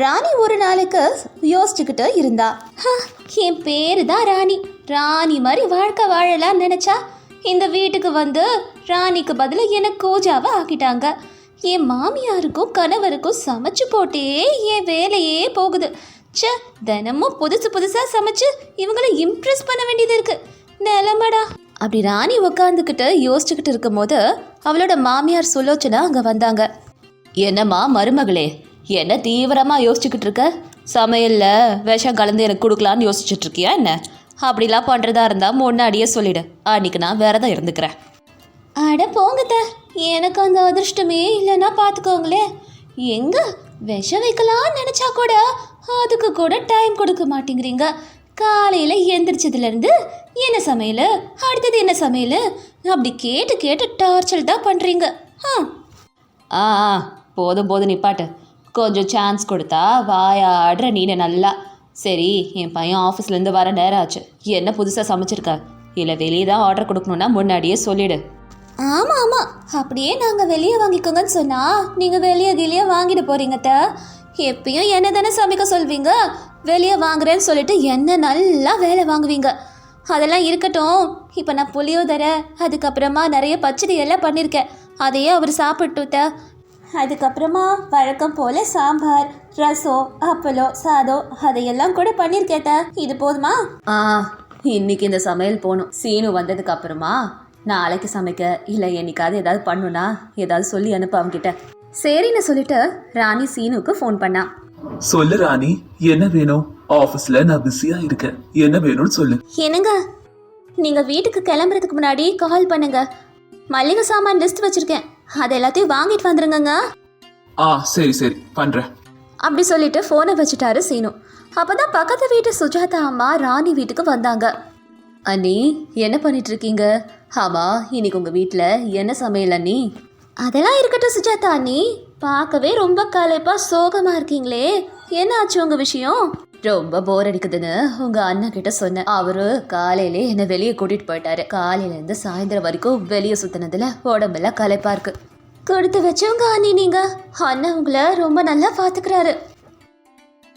ராணி ஒரு நாளுக்கு யோசிச்சுக்கிட்டு இருந்தா. என் பேரு தான் ராணி. ராணி மாதிரி வாழ்க்கை வாழலாம் நினைச்சா இந்த வீட்டுக்கு வந்து ராணிக்கு பதிலாக என்ன கோஜாவை ஆக்கிட்டாங்க. என் மாமியாருக்கும் கணவருக்கும் சமைச்சு போட்டே என் வேலையே போகுது. ச்சே தினமும் புதுசு புதுசாக சமைச்சு இவங்கள இம்ப்ரெஸ் பண்ண வேண்டியது இருக்கு. நிலமடா. அப்படி ராணி உட்காந்துக்கிட்டு யோசிச்சுக்கிட்டு இருக்கும்போது அவளோட மாமியார் சுலோச்சனா அங்கே வந்தாங்க. என்னம்மா மருமகளே என்ன தீவிரமா யோசிச்சுக்கிட்டு இருக்க? சமையல்ல விஷம் கலந்து எனக்கு கொடுக்கலான்னு யோசிச்சுட்டு இருக்கியா என்ன? அப்படிலாம் பண்றதா இருந்தா முன்னாடியே சொல்லிடு. அன்னைக்கு நான் விரதம் இருந்துக்கிறேன். அட போங்கத்த. எனக்கு அந்த அதிர்ஷ்டமே இல்லைன்னா பார்த்துக்கோங்களே எங்க? விஷம் வைக்கலாம்னு நினைச்சா கூட அதுக்கு கூட டைம் கொடுக்க மாட்டேங்கிறீங்க. காலையில எந்திரிச்சதுலேருந்து என்ன சமையல்? அடுத்தது என்ன சமையல்? அப்படி கேட்டு கேட்டு டார்ச்சர் தான் பண்றீங்க. ஆ. ஆ ஆ, போதும் போதும் நிப்பாட்டு. கொஞ்சம் சான்ஸ் கொடுத்தா வாயாடுற நீனை நல்லா. சரி என் பையன் ஆஃபீஸ்லேருந்து வர நேரம் ஆச்சு. என்ன புதுசாக சமைச்சிருக்க? இல்லை வெளியே தான் ஆர்டர் கொடுக்கணுன்னா முன்னாடியே சொல்லிடு. ஆமாம் ஆமாம் அப்படியே நாங்கள் வெளியே வாங்கிக்கோங்கன்னு சொன்னால் நீங்கள் வெளியே கிளியே வாங்கிட்டு போகிறீங்க த எப்பயும் என்ன தானே சமைக்க சொல்வீங்க? வெளியே வாங்குறேன்னு சொல்லிட்டு என்ன நல்லா வேலை வாங்குவீங்க. அதெல்லாம் இருக்கட்டும். இப்போ நான் புளியோதரை அதுக்கப்புறமா நிறைய பச்சடி எல்லாம் பண்ணியிருக்கேன் அதையே அவர் சாப்பிட்டுட்ட. அதுக்கப்புறமா வழக்கம் போல சாம்பார் ரசம் அப்பளம் சாதம் அதையெல்லாம் கூட பண்ணியிருக்கேத்த இது போதுமா? ஆ இன்னைக்கு இந்த சமையல் போகணும் சீனு வந்ததுக்கு அப்புறமா நாளைக்கு சமைக்க. இல்லை என்னைக்காவது ஏதாவது பண்ணுனா ஏதாவது சொல்லி அனுப்பு அவன்கிட்ட. சரின்னு சொல்லிட்டு ராணி சீனுக்கு ஃபோன் பண்ணா. சொல்லு ராணி என்ன வேணும்? ஆபீஸ்ல நான் பிஸியா இருக்கேன். என்ன வேணும்னு சொல்லு. என்னங்க? நீங்க வீட்டுக்கு கிளம்புறதுக்கு முன்னாடி கால் பண்ணுங்க. மல்லிகை சாமான் லிஸ்ட் வச்சிருக்கேன். அது எல்லாத்தையும் வாங்கிட்டு வந்துருங்கங்க. ஆ சரி சரி பண்றேன். அப்படி சொல்லிட்டு ஃபோனை வச்சுட்டாரு சீனு. அப்பதான் பக்கத்து வீட்டு சுஜாதா அம்மா ராணி வீட்டுக்கு வந்தாங்க. அண்ணி என்ன பண்ணிட்டு இருக்கீங்க ஆமா இன்னைக்கு உங்க வீட்டில் என்ன சமையல் அண்ணி? அதெல்லாம் இருக்கட்டும் சுஜாதா அண்ணி. பார்க்கவே ரொம்ப களைப்பா சோகமா இருக்கீங்களே. என்ன ஆச்சு உங்க விஷயம்? ரொம்ப போர் அடிக்குதுன்னு உங்க அண்ணன் கிட்ட சொன்னேன். அவரு காலையிலே என்ன வெளியே கூட்டிட்டு போயிட்டாரு. காலையில இருந்து சாயந்தரம் வரைக்கும் வெளியே சுத்தினதுல உடம்பெல்லாம் களைப்பா இருக்கு. கொடுத்து வச்சவங்க அண்ணி நீங்க. அண்ணன் உங்களை ரொம்ப நல்லா பாத்துக்கிறாரு.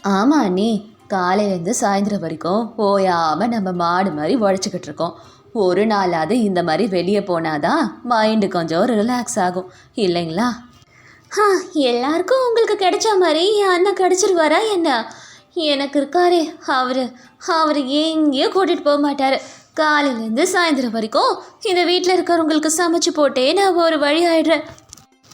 ஆமா அண்ணி. காலையிலேருந்து சாயந்தரம் வரைக்கும் ஓயாம நம்ம மாடு மாதிரி உழைச்சிக்கிட்டு இருக்கோம். ஒரு நாளாவது இந்த மாதிரி வெளியே போனாதான் மைண்டு கொஞ்சம் ரிலாக்ஸ் ஆகும். இல்லைங்களா? ஆ எல்லாருக்கும் உங்களுக்கு கிடைச்ச மாதிரி என் அண்ணன் கிடைச்சிருவாரா என்ன? எனக்கு இருக்காரே அவர் அவர் எங்கேயும் கூட்டிகிட்டு போக மாட்டார். காலையிலேருந்து சாயந்தரம் வரைக்கும் இந்த வீட்டில் இருக்கிறவங்களுக்கு சமைச்சு போட்டே நான் ஒரு வழி ஆயிடுறேன்.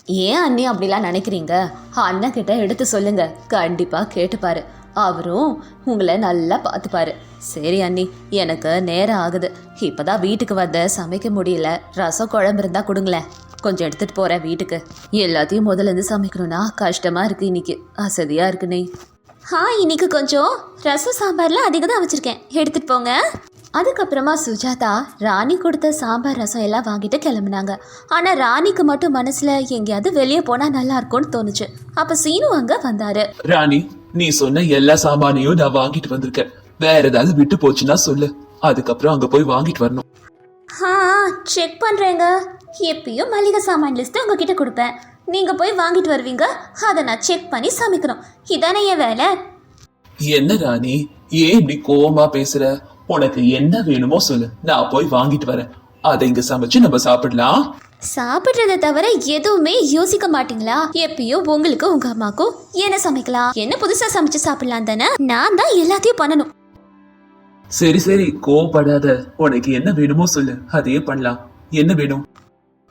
ஏன் அண்ணி அப்படிலாம் நினைக்கிறீங்க? அண்ணன் கிட்ட எடுத்து சொல்லுங்க. கண்டிப்பாக கேட்டுப்பாரு. அவரும் உங்களை நல்லா பார்த்துப்பாரு. சரி அண்ணி எனக்கு நேரம் ஆகுது. இப்போதான் வீட்டுக்கு வந்த சமைக்க முடியல. ரசம் குழம்பு இருந்தால் கொடுங்களேன். கொஞ்சம் எடுத்துகிட்டு போகிறேன் வீட்டுக்கு. எல்லாத்தையும் முதல்ல இருந்து சமைக்கணும்னா கஷ்டமாக இருக்குது இன்னைக்கு. அசதியாக இருக்கு ஆ இன்னைக்கு கொஞ்சம் ரசம் சாம்பார்லாம் அதிகம் தான் வச்சிருக்கேன். எடுத்துட்டு போங்க. அதுக்கப்புறமா சுஜாதா ராணி கொடுத்த சாம்பார் ரசம் எல்லாம் வாங்கிட்டு கிளம்புனாங்க. ஆனால் ராணிக்கு மட்டும் மனசில் எங்கேயாவது வெளியே போனால் நல்லா இருக்கும்னு தோணுச்சு. அப்போ சீனு அங்கே வந்தாரு. ராணி நீ சொன்ன எல்லா சாமானையும் நான் வாங்கிட்டு வந்திருக்கேன். வேற ஏதாவது விட்டு போச்சுன்னா சொல்லு. அதுக்கப்புறம் அங்க போய் வாங்கிட்டு வரணும். ஆ செக் பண்ணுறேங்க எப்பயும் மளிகை சாமான் லிஸ்ட்டு உங்ககிட்ட கொடுப்பேன். நீங்கள் போய் வாங்கிட்டு வருவீங்க. அதை நான் செக் பண்ணி சமைக்கணும். இதானே என் வேலை? என்ன ராணி? ஏன் இப்படி கோவமா பேசுற? உனக்கு என்ன வேணுமோ சொல்லு. நான் போய் வாங்கிட்டு வரேன். அதை இங்க சமைச்சு நம்ம சாப்பிடலாம். சாப்பிட்றத தவிர எதுவுமே யோசிக்க மாட்டீங்களா? எப்பயும் உங்களுக்கு உங்க அம்மாக்கும் என்ன சமைக்கலாம்? என்ன புதுசா சமைச்சு சாப்பிடலாம் தானே? நான் தான் எல்லாத்தையும் பண்ணணும். சரி சரி. கோவப்படாத. உனக்கு என்ன வேணுமோ சொல்லு. அதையே பண்ணலாம். என்ன வேணும்?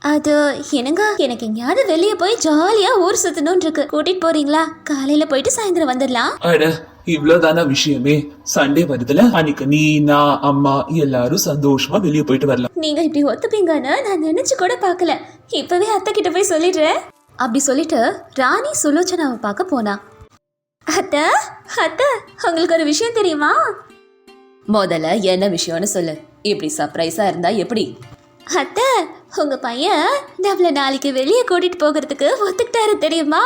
அது என்னங்க? எனக்கு எங்கேயாவது வெளியே போய் ஜாலியா ஊர் சுத்தணும்னு இருக்கு கூட்டிட்டு போறீங்களா? காலையில போயிட்டு சாயந்தரம் வந்துடலாம். அட இவ்வளவுதானா விஷயமே? சண்டே வருதுல? அன்னைக்கு நீ நான் அம்மா எல்லாரும் சந்தோஷமா வெளியே போயிட்டு வரலாம். நீங்க இப்படி ஒத்துப்பீங்கன்னு நான் நினைச்சு கூட பார்க்கல. இப்பவே அத்தை கிட்ட போய் சொல்லிடுறேன் அப்படி சொல்லிட்டு ராணி சுலோச்சனாவை பார்க்க போனா. அத்தை அத்தை உங்களுக்கு ஒரு விஷயம் தெரியுமா? முதல்ல என்ன விஷயம்னு சொல்லு. இப்படி சர்ப்ரைஸா இருந்தா எப்படி? அத்தை உங்க பையன் நம்மள நாளைக்கு வெளியே கூட்டிட்டு போகிறதுக்கு ஒத்துக்கிட்டாரு தெரியுமா?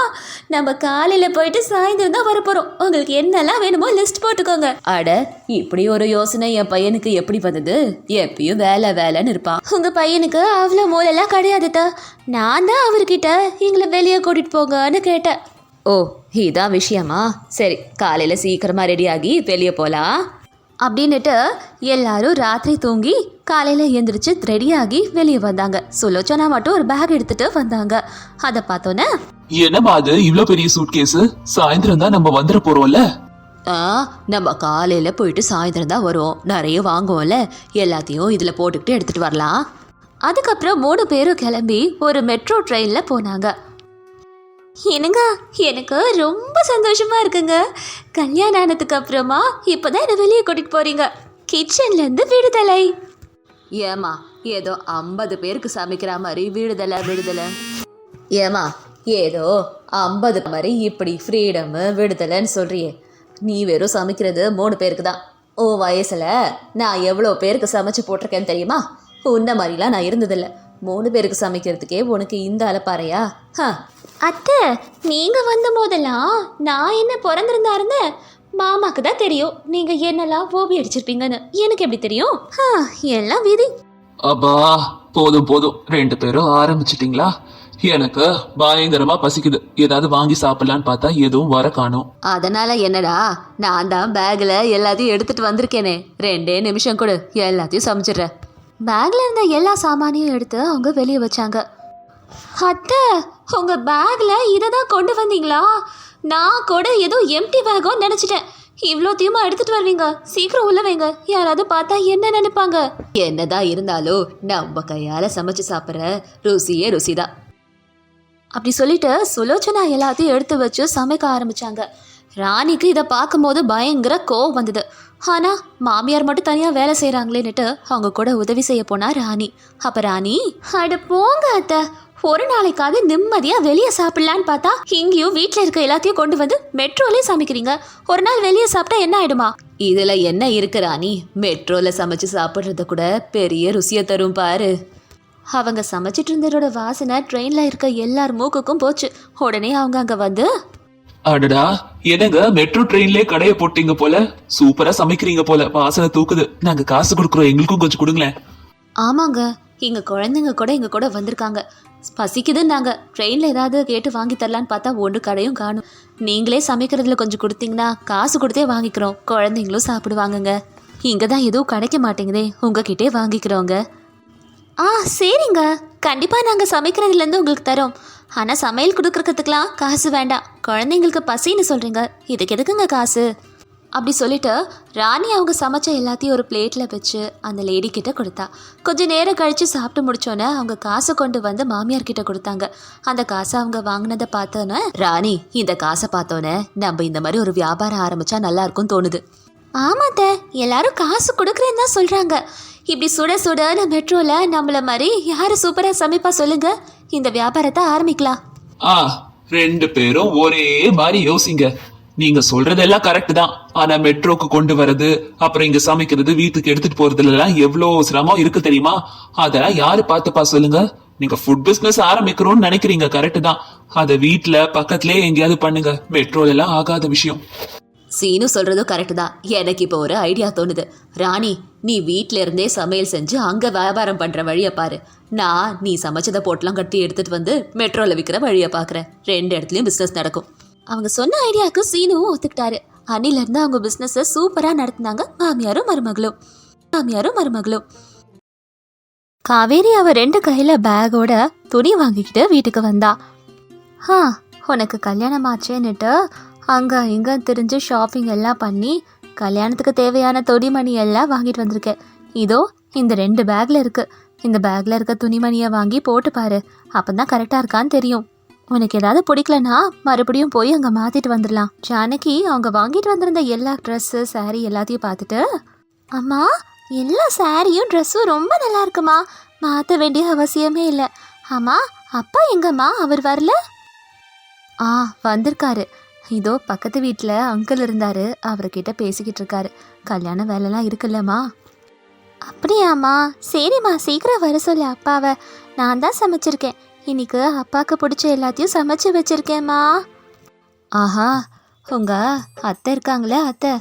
நம்ம காலையில போயிட்டு சாயந்தரம் தான் வரப்போறோம் உங்களுக்கு என்னெல்லாம் வேணுமோ லிஸ்ட் போட்டுக்கோங்க. அட இப்படி ஒரு யோசனை என் பையனுக்கு எப்படி வந்தது? எப்பயும் வேலை வேலைன்னு இருப்பான். உங்க பையனுக்கு அவ்வளோ மூலெல்லாம் கிடையாதுதா நான் தான் அவர்கிட்ட எங்களை வெளியே கூட்டிட்டு போங்கன்னு கேட்டேன். ஓ இதான் விஷயமா? சரி காலையில் சீக்கிரமாக ரெடியாகி வெளியே போகலாம் அப்படின்னுட்டு எல்லாரும் ராத்திரி தூங்கி காலையில் எழுந்திரிச்சு ரெடியாகி வெளியே வந்தாங்க. சுலோச்சனா மட்டும் ஒரு பேக் எடுத்துட்டு வந்தாங்க. அதை பார்த்தோன்னே என்னம்மா அது இவ்ளோ பெரிய சூட்கேஸ் சாயந்தரம் தான் நம்ம வந்துட போறோம்ல? ஆ நம்ம காலையில் போயிட்டு சாயந்தரம் தான் வரும். நிறைய வாங்குவோம்ல. எல்லாத்தையும் இதில் போட்டுக்கிட்டு எடுத்துகிட்டு வரலாம். அதுக்கப்புறம் மூணு பேரும் கிளம்பி ஒரு மெட்ரோ ட்ரெயினில் போனாங்க. என்னங்க எனக்கு ரொம்ப சந்தோஷமா இருக்குங்க. கல்யாணம் ஆனதுக்கு அப்புறமா இப்போதான் என்னை வெளியே கூட்டிட்டு போறீங்க. கிச்சன்லேருந்து விடுதலை. ஏமா ஏதோ ஐம்பது பேருக்கு சமைக்கிற மாதிரி விடுதலை விடுதலை. ஏமா ஏதோ ஐம்பது மாதிரி இப்படி ஃப்ரீடமு விடுதலைன்னு சொல்றியே. நீ வெறும் சமைக்கிறது மூணு பேருக்கு தான் ஓ வயசில் நான் எவ்வளோ பேருக்கு சமைச்சு போட்டிருக்கேன்னு தெரியுமா? உன்ன மாதிரிலாம் நான் இருந்ததில்லை. மூணு பேருக்கு சமைக்கிறதுக்கே உனக்கு இந்த அலப்பாறையா? ஹ அத்தை நீங்கள் வந்த போதெல்லாம் நான் என்ன பிறந்திருந்தா இருந்தேன் மாமாக்கு தான் தெரியும். நீங்கள் என்னெல்லாம் ஓவி அடிச்சிருப்பீங்கன்னு எனக்கு எப்படி தெரியும்? ஹ, எல்லாம் விதி. அப்பா போதும் போதும். ரெண்டு பேரும் ஆரம்பிச்சிட்டீங்களா? எனக்கு பயங்கரமா பசிக்குது. ஏதாவது வாங்கி சாப்பிடலான்னு பார்த்தா எதுவும் வர காணோம். அதனால என்னடா? நான் தான் பேக்கில் எல்லாத்தையும் எடுத்துட்டு வந்திருக்கேனே. ரெண்டே நிமிஷம் கொடு. எல்லாத்தையும் சமைச்சிடுறேன் பேக்ல இருந்த எல்லா சாமானையும் எடுத்து அவங்க வெளியே வச்சாங்க. அத்தை உங்கள் பேக்கில் இதை தான் கொண்டு வந்தீங்களா? நான் கூட ஏதோ எம்டி பேக்கோ நினச்சிட்டேன். இவ்வளோத்தையுமா எடுத்துட்டு வருவீங்க. சீக்கிரம் உள்ள வைங்க. யாராவது பார்த்தா என்ன நினைப்பாங்க? என்னதான் இருந்தாலும் நம்ம கையால் சமைச்சு சாப்பிட்ற ருசியே ருசிதான். அப்படி சொல்லிட்டு சுலோச்சனா எல்லாத்தையும் எடுத்து வச்சு சமைக்க ஆரம்பிச்சாங்க. ராணிக்கு இதை பார்க்கும்போது பயங்கர கோவம் வந்தது. ஆனால் மாமியார் மட்டும் தனியாக வேலை செய்கிறாங்களேன்னுட்டு அவங்க கூட உதவி செய்ய போனா ராணி. அப்போ ராணி அட போங்க அத்தை. ஒரு நாளைக்காவது நிம்மதியாக வெளியே சாப்பிடலான்னு பார்த்தா இங்கேயும் வீட்டில் இருக்க எல்லாத்தையும் கொண்டு வந்து மெட்ரோலே சமைக்கிறீங்க. ஒரு நாள் வெளியே சாப்பிட்டா என்ன ஆயிடுமா? இதில் என்ன இருக்கு ராணி? மெட்ரோவில் சமைச்சு சாப்பிட்றது கூட பெரிய ருசியை தரும் பாரு. அவங்க சமைச்சிட்டு இருந்ததோட வாசனை ட்ரெயினில் இருக்க எல்லார் மூக்குக்கும் போச்சு. உடனே அவங்க அங்கே வந்து அடடா என்னங்க மெட்ரோ ட்ரெயின்லயே கடைய போட்டீங்க போல? சூப்பரா சமைக்கிறீங்க போல. வாசனை தூக்குது. நாங்க காசு கொடுக்குறோம் எங்களுக்கும் கொஞ்சம் கொடுங்களேன். ஆமாங்க. எங்கள் குழந்தைங்க கூட எங்கள் கூட வந்திருக்காங்க. பசிக்குதுன்னாங்க. ட்ரெயினில் ஏதாவது கேட்டு வாங்கி தரலான்னு பார்த்தா ஒன்று கடையும் காணும். நீங்களே சமைக்கிறதுல கொஞ்சம் கொடுத்தீங்கன்னா காசு கொடுத்தே வாங்கிக்கிறோம். குழந்தைங்களும் சாப்பிடுவாங்கங்க. இங்கே தான் எதுவும் கிடைக்க மாட்டேங்குதே. உங்ககிட்டே வாங்கிக்கிறோங்க. ஆ சரிங்க. கண்டிப்பாக நாங்கள் சமைக்கிறதுலேருந்து உங்களுக்கு தரோம். ஆனால் சமையல் கொடுக்குறதுக்கெலாம் காசு வேண்டாம். குழந்தைங்களுக்கு பசின்னு சொல்கிறீங்க இதுக்கு எதுக்குங்க காசு? அப்படி சொல்லிட்டு ராணி அவங்க சமைச்ச எல்லாத்தையும் ஒரு பிளேட்டில் வச்சு அந்த லேடி கிட்ட கொடுத்தா. கொஞ்ச நேரம் கழித்து சாப்பிட்டு முடிச்சோன்னே அவங்க காசை கொண்டு வந்து மாமியார் கிட்ட கொடுத்தாங்க. அந்த காசை அவங்க வாங்கினதை பார்த்தோன்னே ராணி இந்த காசை பார்த்தோன்னே நம்ம இந்த மாதிரி ஒரு வியாபாரம் ஆரம்பிச்சா நல்லா இருக்கும்னு தோணுது. ஆமாத்த எல்லாரும் காசு கொடுக்குறேன்னு தான் சொல்கிறாங்க இப்படி சுட சுட நான் மெட்ரோவில் நம்மள மாதிரி யார் சூப்பராக சமைப்பா சொல்லுங்க. இந்த வியாபாரத்தை ஆரம்பிக்கலாம். ஆ ரெண்டு பேரும் ஒரே மாதிரி யோசிங்க. நீங்க சொல்றதெல்லாம் கரெக்ட் தான். ஆனா மெட்ரோக்கு கொண்டு வர்றது அப்புறம் இங்க சமைக்கிறது வீட்டுக்கு எடுத்துட்டு போறதுல எல்லாம் எவ்வளவு சிரமம் இருக்கு தெரியுமா? அதெல்லாம் யாரு பார்த்துப்பா சொல்லுங்க? நீங்க ஃபுட் பிசினஸ் ஆரம்பிக்கிறோம்னு நினைக்கிறீங்க கரெக்ட் தான். அத வீட்டுல பக்கத்துலயே எங்கேயாவது பண்ணுங்க. மெட்ரோல எல்லாம் ஆகாத விஷயம். சீனு சொல்றதும் கரெக்டு தான். எனக்கு இப்போ ஒரு ஐடியா தோணுது. ராணி நீ வீட்ல இருந்தே சமையல் செஞ்சு அங்கே வியாபாரம் பண்ணுற வழியை பாரு. நான் நீ சமைச்சதை போட்டெல்லாம் கட்டி எடுத்துட்டு வந்து மெட்ரோவில் விற்கிற வழியை பார்க்குறேன் ரெண்டு இடத்துலையும் பிஸ்னஸ் நடக்கும். அவங்க சொன்ன ஐடியாவுக்கு சீனுவும் ஒத்துக்கிட்டாரு. அன்னிலேருந்து அவங்க பிஸ்னஸை சூப்பராக நடத்தினாங்க மாமியாரும் மருமகளும். மாமியாரும் மருமகளும். காவேரி அவ ரெண்டு கையில பேக்கோட துணி வாங்கிக்கிட்டு வீட்டுக்கு வந்தா. ஆ உனக்கு கல்யாணம் ஆச்சேன்னுட்டு அங்கே இங்கே தெரிஞ்சு ஷாப்பிங் எல்லாம் பண்ணி கல்யாணத்துக்கு தேவையான தொடிமணி எல்லாம் வாங்கிட்டு வந்திருக்கேன் இதோ இந்த ரெண்டு பேக்கில் இருக்கு. இந்த பேக்கில் இருக்க துணிமணியை வாங்கி போட்டு பாரு. அப்போ தான் கரெக்டாக இருக்கான்னு தெரியும். உனக்கு ஏதாவது பிடிக்கலனா மறுபடியும் போய் அங்கே மாற்றிட்டு வந்துடலாம் ஜானகி அவங்க வாங்கிட்டு வந்திருந்த எல்லா ட்ரெஸ்ஸு saree எல்லாத்தையும் பார்த்துட்டு அம்மா எல்லா சாரியும் ட்ரெஸ்ஸும் ரொம்ப நல்லா இருக்குமா? மாற்ற வேண்டிய அவசியமே இல்லை. ஆமா அப்பா எங்கம்மா? அவர் வரல? ஆ வந்திருக்காரு. இதோ பக்கத்து வீட்டில் அங்கிள் இருந்தாரு. அவர்கிட்ட பேசிக்கிட்டு இருக்காரு. கல்யாண வேலைலாம் இருக்குல்லம்மா. அப்படியாம்மா. சரிம்மா. சீக்கிரம் வர சொல்லு அப்பாவை. நான் தான் சமைச்சிருக்கேன். இன்னைக்கு அப்பாவுக்கு பிடிச்ச எல்லாத்தையும் சமைச்சு வச்சிருக்கேம்மா. ஆஹா உங்க அத்தை இருக்காங்களே அத்தை.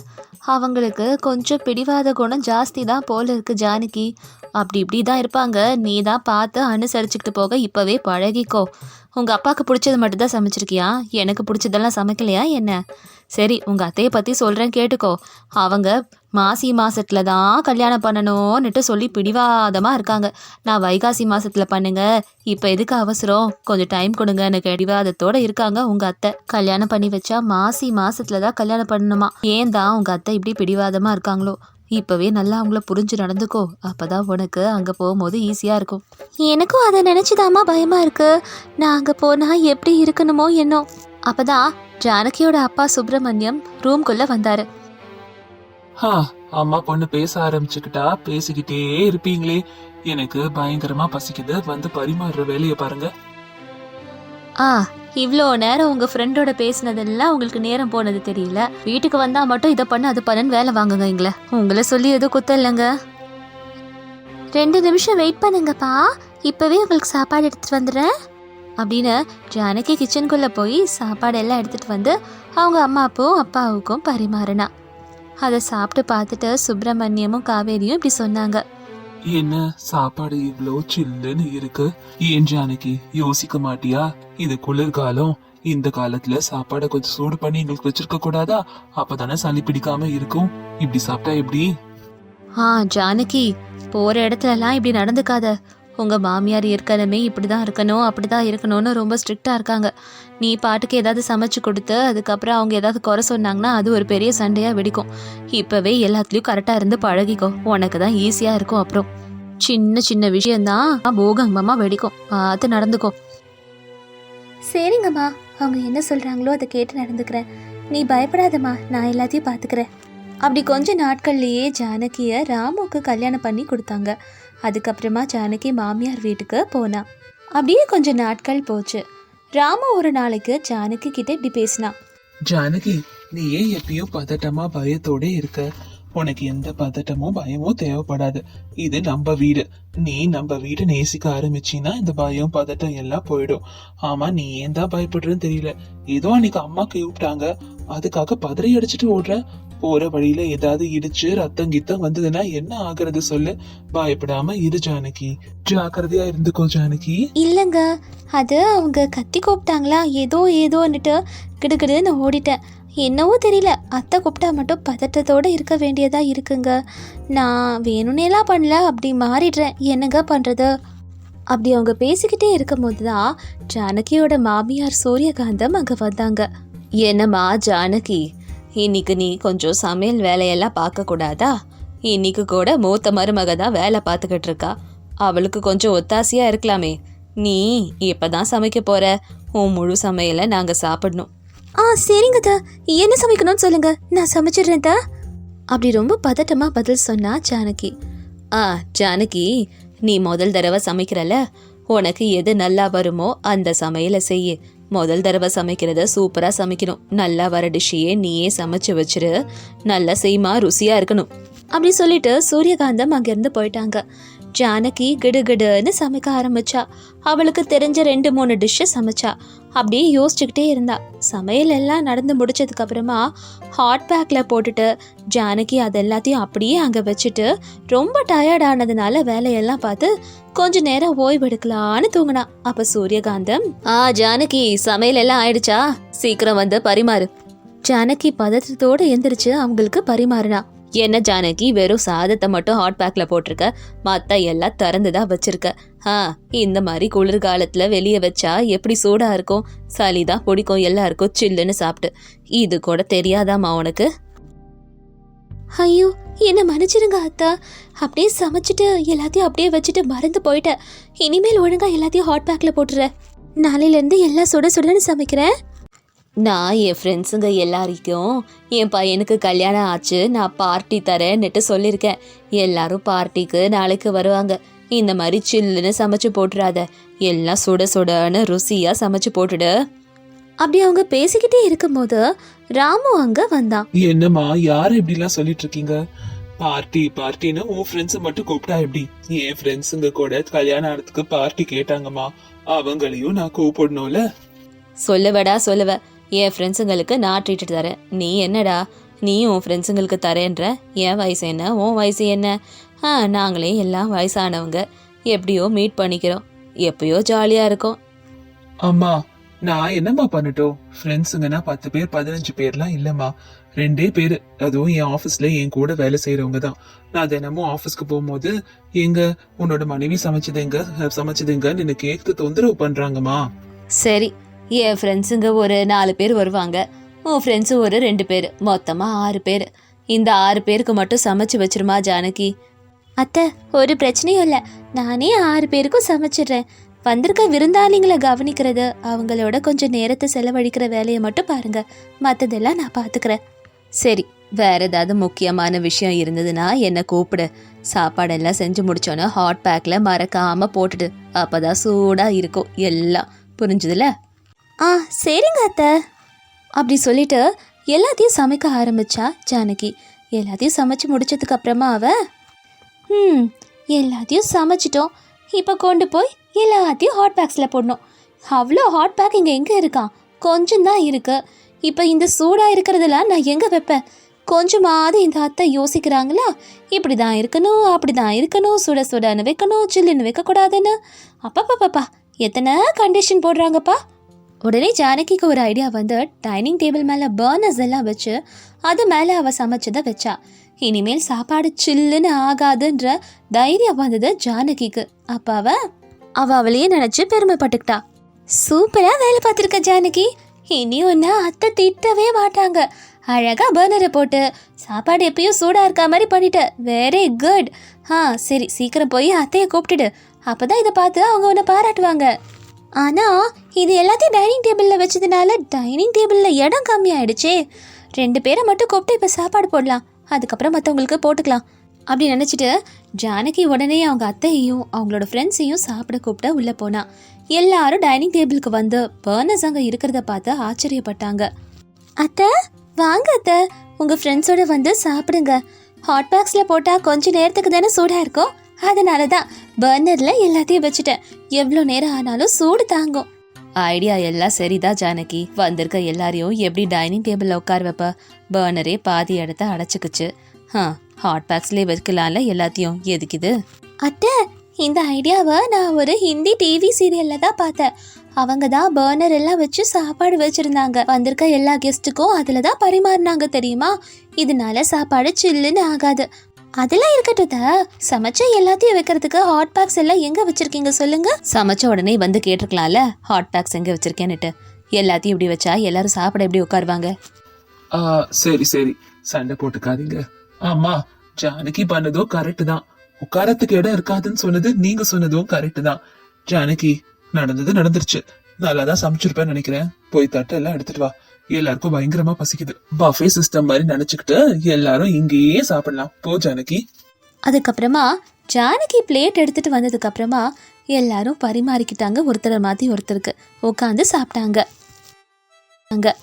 அவங்களுக்கு கொஞ்சம் பிடிவாத குணம் ஜாஸ்தி தான் போல இருக்கு ஜானகி. அப்படி இப்படி தான் இருப்பாங்க. நீ தான் பார்த்து அனுசரிச்சுக்கிட்டு போக இப்போவே பழகிக்கோ. உங்கள் அப்பாவுக்கு பிடிச்சது மட்டும்தான் சமைச்சிருக்கியா? எனக்கு பிடிச்சதெல்லாம் சமைக்கலையா என்ன? சரி உங்கள் அத்தையை பற்றி சொல்கிறேன் கேட்டுக்கோ. அவங்க மாசி மாசத்துல தான் கல்யாணம் பண்ணணும்னுட்டு சொல்லி பிடிவாதமாக இருக்காங்க. நான் வைகாசி மாசத்துல பண்ணுங்க. இப்போ எதுக்கு அவசரம்? கொஞ்சம் டைம் கொடுங்கன்னு பிடிவாதத்தோட இருக்காங்க உங்கள் அத்தை. கல்யாணம் பண்ணி வச்சா மாசி மாசத்துல தான் கல்யாணம் பண்ணணுமா? ஏன் தான் உங்கள் அத்தை இப்படி பிடிவாதமாக இருக்காங்களோ? இப்போவே நல்லா அவங்கள புரிஞ்சு நடந்துக்கோ. அப்பதான் உனக்கு அங்கே போகும்போது ஈஸியாக இருக்கும். எனக்கும் அதை நினச்சிதாம்மா பயமாக இருக்கு. நான் அங்கே போனால் எப்படி இருக்கணுமோ என்னோ. அப்பதான் ஜானகியோட அப்பா சுப்பிரமணியம் ரூம்குள்ளே வந்தார். ஹா, அம்மா பொண்ணு பேச ஆரம்பிச்சுக்கிட்டா பேசிக்கிட்டே இருப்பீங்களே. எனக்கு பயங்கரமா பசிக்குது. வந்து பரிமாறுற வேலையை பாருங்க. ஆ இவ்வளோ நேரம் உங்கள் ஃப்ரெண்டோட பேசினதெல்லாம் உங்களுக்கு நேரம் போனது தெரியல. வீட்டுக்கு வந்தால் மட்டும் இதை பண்ண அது பண்ணுன்னு வேலை வாங்குங்க எங்களை. உங்களை சொல்லி எதுவும் குத்த இல்லைங்க. ரெண்டு நிமிஷம் வெயிட் பண்ணுங்கப்பா. இப்போவே உங்களுக்கு சாப்பாடு எடுத்துகிட்டு வந்துடுறேன். அப்படின்னு ஜானகி கிச்சனுக்குள்ளே போய் சாப்பாடு எல்லாம் எடுத்துகிட்டு வந்து அவங்க அம்மாவுக்கும் அப்பாவுக்கும் பரிமாறினா. அதை சாப்பிட்டு பார்த்துட்டு சுப்பிரமணியமும் காவேரியும் இப்படி சொன்னாங்க. என்ன சாப்பாடு இவ்வளோ சில்லுன்னு இருக்கு? ஏன் ஜானகி யோசிக்க மாட்டியா? இது குளிர்காலம். இந்த காலத்துல சாப்பாடை கொஞ்சம் சூடு பண்ணி எங்களுக்கு வச்சிருக்க கூடாதா? அப்பதானே சளி பிடிக்காம இருக்கும். இப்படி சாப்பிட்டா எப்படி? ஆ ஜானகி போற இடத்துலலாம் இப்படி நடந்துக்காத. உங்கள் மாமியார் ஏற்கனவே இப்படிதான் இருக்கணும் அப்படி தான் இருக்கணும்னு ரொம்ப ஸ்ட்ரிக்டாக இருக்காங்க. நீ பாட்டுக்கு ஏதாவது சமைச்சு கொடுத்து அதுக்கப்புறம் அவங்க ஏதாவது குறை சொன்னாங்கன்னா அது ஒரு பெரிய சண்டையாக வெடிக்கும். இப்போவே எல்லாத்துலேயும் கரெக்டாக இருந்து பழகிக்கோ. உனக்கு தான் ஈஸியாக இருக்கும் அப்புறம். சின்ன சின்ன விஷயந்தான் பூகம்பமா வெடிக்கும். பார்த்து நடந்துக்கோ. சரிங்கம்மா. அவங்க என்ன சொல்கிறாங்களோ அதை கேட்டு நடந்துக்கிறேன் நீ பயப்படாதம்மா. நான் எல்லாத்தையும் பார்த்துக்கிறேன். அப்படி கொஞ்ச நாட்கள்லேயே ஜானகியை ராமுக்கு கல்யாணம் பண்ணி கொடுத்தாங்க. அதுக்கப்புறமா ஜானகி மாமியார் வீட்டுக்கு போனா. அப்படியே கொஞ்ச நாட்கள் போச்சு. ராமு ஒரு நாளைக்கு ஜானகி கிட்ட இப்படி பேசினான் ஜானகி நீ ஏன் எப்பயும் பதட்டமா பயத்தோட இருக்க? உனக்கு எந்த பதட்டமும் பயமும் தேவைப்படாது. இது நம்ம வீடு. நீ நம்ம வீடு நேசிக்க ஆரம்பிச்சின்னா இந்த பயம் பதட்டம் எல்லாம் போயிடும். ஆமா நீ ஏன் தான் பயப்படுறன்னு தெரியல. ஏதோ அன்னைக்கு அம்மா கூப்பிட்டாங்க. அதுக்காக பதறி அடிச்சிட்டு ஓடுற. போற வழியில ஏதாவது இடிச்சு ரத்தம் கித்தம் வந்ததுன்னா என்ன ஆகுறது சொல்லு? பயப்படாம இரு ஜானகி. ஜாக்கிரதையா இருந்துக்கோ ஜானகி. இல்லைங்க. அது அவங்க கத்தி கூப்பிட்டாங்களா? ஏதோ ஏதோன்னுட்டு கிடுகிடுன்னு ஓடிட்டேன். என்னவோ தெரியல. அத்தை கூப்பிட்டா மட்டும் பதட்டத்தோடு இருக்க வேண்டியதாக இருக்குங்க. நான் வேணும்னேலாம் பண்ணல. அப்படி மாறிடுறேன். என்னங்க பண்ணுறது அப்படி அவங்க பேசிக்கிட்டே இருக்கும்போது தான் ஜானகியோட மாமியார் சூரியகாந்தம் அங்கே வந்தாங்க. என்னம்மா ஜானகி? இன்னைக்கு நீ கொஞ்சம் சமையல் வேலையெல்லாம் பார்க்கக்கூடாதா? இன்னைக்கு கூட மூத்த மருமக தான் வேலை பார்த்துக்கிட்டு இருக்கா. அவளுக்கு கொஞ்சம் ஒத்தாசையா இருக்கலாமே. நீ இப்பதான் சமைக்க போற. உன் முழு சமையலை நாங்க சாப்பிடணும். ஆ சரிங்க தா என்ன சமைக்கணும்னு சொல்லுங்க. நான் சமைச்சிடுறேன் தா அப்படி ரொம்ப பதட்டமா பதில் சொன்னா ஜானகி. ஆ ஜானகி நீ முதல் தடவை சமைக்கிறல உனக்கு எது நல்லா வருமோ அந்த சமையலை செய்யு. முதல் தடவை சமைக்கிறத சூப்பரா சமைக்கணும். நல்லா வர டிஷ்ஷையே நீயே சமைச்சு வச்சிரு. நல்லா செய்மா ருசியா இருக்கணும். அப்படி சொல்லிட்டு சூரியகாந்தம் அங்கிருந்து போயிட்டாங்க. ஜானகி கிடுகிடுன்னு சமைக்க ஆரம்பிச்சா. அவளுக்கு தெரிஞ்ச ரெண்டு மூணு டிஷ்ஷை சமைச்சா. அப்படியே யோசிச்சுக்கிட்டே இருந்தா. சமையல் எல்லாம் நடந்து முடிச்சதுக்கு அப்புறமா ஹாட் பேக்ல போட்டுட்டு ஜானகி அது எல்லாத்தையும் அப்படியே அங்க வச்சுட்டு ரொம்ப டயர்ட் ஆனதுனால வேலையெல்லாம் பார்த்து கொஞ்ச நேரம் ஓய்வெடுக்கலான்னு தூங்கினா. அப்ப சூரியகாந்தம் ஆ ஜானகி சமையல் எல்லாம் ஆயிடுச்சா? சீக்கிரம் வந்து பரிமாறு. ஜானகி பதற்றத்தோடு எந்திரிச்சு அவங்களுக்கு பரிமாறினா. என்ன ஜானகி வெறும் சாதத்தை மட்டும் ஹாட் பேக்கில் போட்டிருக்க? மற்ற எல்லாம் திறந்து தான் வச்சிருக்க. ஆ இந்த மாதிரி குளிர்காலத்தில் வெளியே வச்சா எப்படி சூடாக இருக்கும்? சளி தான் பிடிக்கும் எல்லாருக்கும் சில்லுன்னு சாப்பிட்டு. இது கூட தெரியாதாம்மா உனக்கு? ஐயோ என்ன மன்னிச்சிருங்க அத்தா. அப்படியே சமைச்சிட்டு எல்லாத்தையும் அப்படியே வச்சுட்டு மறந்து போயிட்டேன் இனிமேல் ஒழுங்காக எல்லாத்தையும் ஹாட் பேக்கில் போட்டுற. நாளையிலேருந்து எல்லாம் சுட சுடன்னு சமைக்கிறேன் நான் என் ஃப்ரெண்ட்ஸுங்க எல்லாருக்கும் என் பையனுக்கு கல்யாணம் ஆச்சு நான் பார்ட்டி தரேன்னுட்டு சொல்லியிருக்கேன். எல்லாரும் பார்ட்டிக்கு நாளைக்கு வருவாங்க. இந்த மாதிரி சில்லுன்னு சமைச்சு போட்டுறாத. எல்லாம் சுட சுடன்னு ருசியாக சமைச்சு போட்டுடு. அப்படி அவங்க பேசிக்கிட்டே இருக்கும்போது ராமு அங்க வந்தான். என்னம்மா யாரு இப்படி எல்லாம் சொல்லிட்டு இருக்கீங்க பார்ட்டி பார்ட்டின்னு உன் ஃப்ரெண்ட்ஸ் மட்டும் கூப்பிட்டா எப்படி? என் ஃப்ரெண்ட்ஸுங்க கூட கல்யாணம் ஆனதுக்கு பார்ட்டி கேட்டாங்கம்மா. அவங்களையும் நான் கூப்பிடணும்ல? சொல்லுவடா சொல்லுவ. என் ஃப்ரெண்ட்ஸுங்களுக்கு நான் ட்ரீட் தரேன். நீ என்னடா? நீ உன் ஃப்ரெண்ட்ஸுங்களுக்கு தரேன்ற? என் வயசு என்ன? உன் வயசு என்ன? ஆ நாங்களே எல்லாம் வயசானவங்க. எப்படியோ மீட் பண்ணிக்கிறோம். எப்பயோ ஜாலியாக இருக்கும். அம்மா நான் என்னம்மா பண்ணட்டும்? ஃப்ரெண்ட்ஸுங்கன்னா பத்து பேர் பதினஞ்சு பேர்லாம் இல்லம்மா. ரெண்டே பேரு. அதுவும் என் ஆபீஸ்ல என் கூட வேலை செய்யறவங்க தான். நான் தினமும் ஆபீஸ்க்கு போகும்போது எங்க உன்னோட மனைவி சமைச்சது எங்க? சமைச்சது எங்கன்னு எனக்கு கேட்க தொந்தரவு பண்றாங்கம்மா. சரி என் ஃப்ரெண்ட்ஸுங்க ஒரு நாலு பேர் வருவாங்க. உன் ஃப்ரெண்ட்ஸு ஒரு ரெண்டு பேர் மொத்தமாக ஆறு பேர். இந்த ஆறு பேருக்கு மட்டும் சமைச்சு வச்சிருமா ஜானகி? அத்தை ஒரு பிரச்சனையும் இல்லை. நானே ஆறு பேருக்கும் சமைச்சிடுறேன். வந்திருக்க விருந்தாளிங்களை கவனிக்கிறது அவங்களோட கொஞ்சம் நேரத்தை செலவழிக்கிற வேலையை மட்டும் பாருங்க. மற்றதெல்லாம் நான் பார்த்துக்கிறேன் சரி வேற ஏதாவது முக்கியமான விஷயம் இருந்ததுன்னா என்னை கூப்பிடு. சாப்பாடெல்லாம் செஞ்சு முடிச்சோன்னே ஹாட் பேக்கில் மறக்காமல் போட்டுடு. அப்பதான் சூடாக இருக்கும் எல்லாம். புரிஞ்சுதுல ஆ சரிங்க அத்தை. அப்படி சொல்லிட்டு எல்லாத்தையும் சமைக்க ஆரம்பிச்சா ஜானகி. எல்லாத்தையும் சமைச்சு முடிச்சதுக்கு அப்புறமா அவ ம் எல்லாத்தையும் சமைச்சிட்டோம். இப்போ கொண்டு போய் எல்லாத்தையும் ஹாட் பேக்ஸில் போடணும். அவ்வளோ ஹாட் பேக் இங்கே எங்கே இருக்கான் கொஞ்சம் தான் இருக்குது இப்போ இந்த சூடாக இருக்கிறதெல்லாம் நான் எங்கே வைப்பேன்? கொஞ்சமாவது இந்த அத்தை யோசிக்கிறாங்களா? இப்படி தான் இருக்கணும் அப்படி தான் இருக்கணும். சுட சுடன்னு வைக்கணும் சில்லுன்னு வைக்கக்கூடாதுன்னு. அப்பப்பப்பா எத்தனை கண்டிஷன் போடுறாங்கப்பா? உடனே ஜானகிக்கு ஒரு ஐடியா வந்து டைனிங் டேபிள் மேலே பர்னர்ஸ் எல்லாம் வச்சு அது மேலே அவள் சமைச்சதை வச்சா. இனிமேல் சாப்பாடு சில்லுன்னு ஆகாதுன்ற தைரியம் வந்தது ஜானகிக்கு. அப்போ அவ அவள் அவளையே நினச்சி பெருமைப்பட்டுக்கிட்டா. சூப்பராக வேலை பார்த்துருக்க ஜானகி. இனி ஒன்றா அத்தை திட்டவே மாட்டாங்க. அழகாக பர்னரை போட்டு சாப்பாடு எப்பயும் சூடாக இருக்க மாதிரி பண்ணிட்ட வெரி குட் ஆ சரி சீக்கிரம் போய் அத்தையை கூப்பிட்டுடு. அப்பதான் இதை பார்த்து அவங்க உன்னை பாராட்டுவாங்க. ஆனால் இது எல்லாத்தையும் டைனிங் டேபிளில் வச்சதுனால டைனிங் டேபிளில் இடம் கம்மியாயிடுச்சே. ரெண்டு பேரை மட்டும் கூப்பிட்டு இப்போ சாப்பாடு போடலாம். அதுக்கப்புறம் மற்றவங்களுக்கு போட்டுக்கலாம். அப்படி நினச்சிட்டு ஜானகி உடனே அவங்க அத்தையையும் அவங்களோட ஃப்ரெண்ட்ஸையும் சாப்பிட கூப்பிட உள்ளே போனான் எல்லாரும் டைனிங் டேபிளுக்கு வந்து பர்னர்ஸ் அங்கே இருக்கிறத பார்த்து ஆச்சரியப்பட்டாங்க. அத்தை வாங்க அத்தை. உங்கள் ஃப்ரெண்ட்ஸோட வந்து சாப்பிடுங்க. ஹாட் பாக்ஸில் போட்டால் கொஞ்சம் நேரத்துக்கு தானே சூடாக இருக்கும். அதனால தான் பர்னரில் எல்லாத்தையும் வச்சுட்டேன். எவ்வளோ நேரம் ஆனாலும் சூடு தாங்கும். ஐடியா எல்லாம் சரிதான் ஜானகி. வந்திருக்க எல்லாரையும் எப்படி டைனிங் டேபிளில் உட்கார வைப்ப? பர்னரே பாதி இடத்த அடைச்சிக்குச்சு. ஆ ஹாட் பேக்ஸ்லேயே வைக்கலாம்ல எல்லாத்தையும். எதுக்கு இது? அத்தை இந்த ஐடியாவை நான் ஒரு ஹிந்தி டிவி சீரியல்ல தான் பார்த்தேன். அவங்க தான் பர்னர் எல்லாம் வச்சு சாப்பாடு வச்சிருந்தாங்க. வந்திருக்க எல்லா கெஸ்ட்டுக்கும் அதுல தான் பரிமாறினாங்க தெரியுமா? இதனால சாப்பாடு சில்லுன்னு ஆகாது. அதெல்லாம் இருக்கட்டும் சமைச்ச எல்லாத்தையும் வைக்கிறதுக்கு ஹாட் பேக்ஸ் எல்லாம் எங்க வச்சிருக்கீங்க சொல்லுங்க. சமைச்ச உடனே வந்து கேட்டிருக்கலாம்ல ஹாட் பேக்ஸ் எங்க வச்சிருக்கேன்னுட்டு. எல்லாத்தையும் இப்படி வச்சா எல்லாரும் சாப்பிட எப்படி உட்காருவாங்க? ஆ, சரி சரி. சண்டை போட்டுக்காதீங்க. ஆமா ஜானகி பண்ணதும் கரெக்ட் தான். உட்காரத்துக்கு இடம் இருக்காதுன்னு சொன்னது நீங்க சொன்னதும் கரெக்ட் தான். ஜானகி நடந்தது நடந்துருச்சு. நல்லா தான் சமைச்சிருப்பேன்னு நினைக்கிறேன். போய் தட்டை எல்லாம் எடுத்துட்டு வா. எல்லாருக்கும் பயங்கரமா பசிக்குது. பஃபே சிஸ்டம் மாதிரி நினைச்சுக்கிட்டு எல்லாரும் இங்கேயே சாப்பிடலாம். போ ஜானகி. அதுக்கப்புறமா ஜானகி பிளேட் எடுத்துட்டு வந்ததுக்கு அப்புறமா எல்லாரும் பரிமாறிக்கிட்டாங்க. ஒருத்தரை மாத்தி ஒருத்தருக்கு. உட்காந்து சாப்பிட்டாங்க. அங்க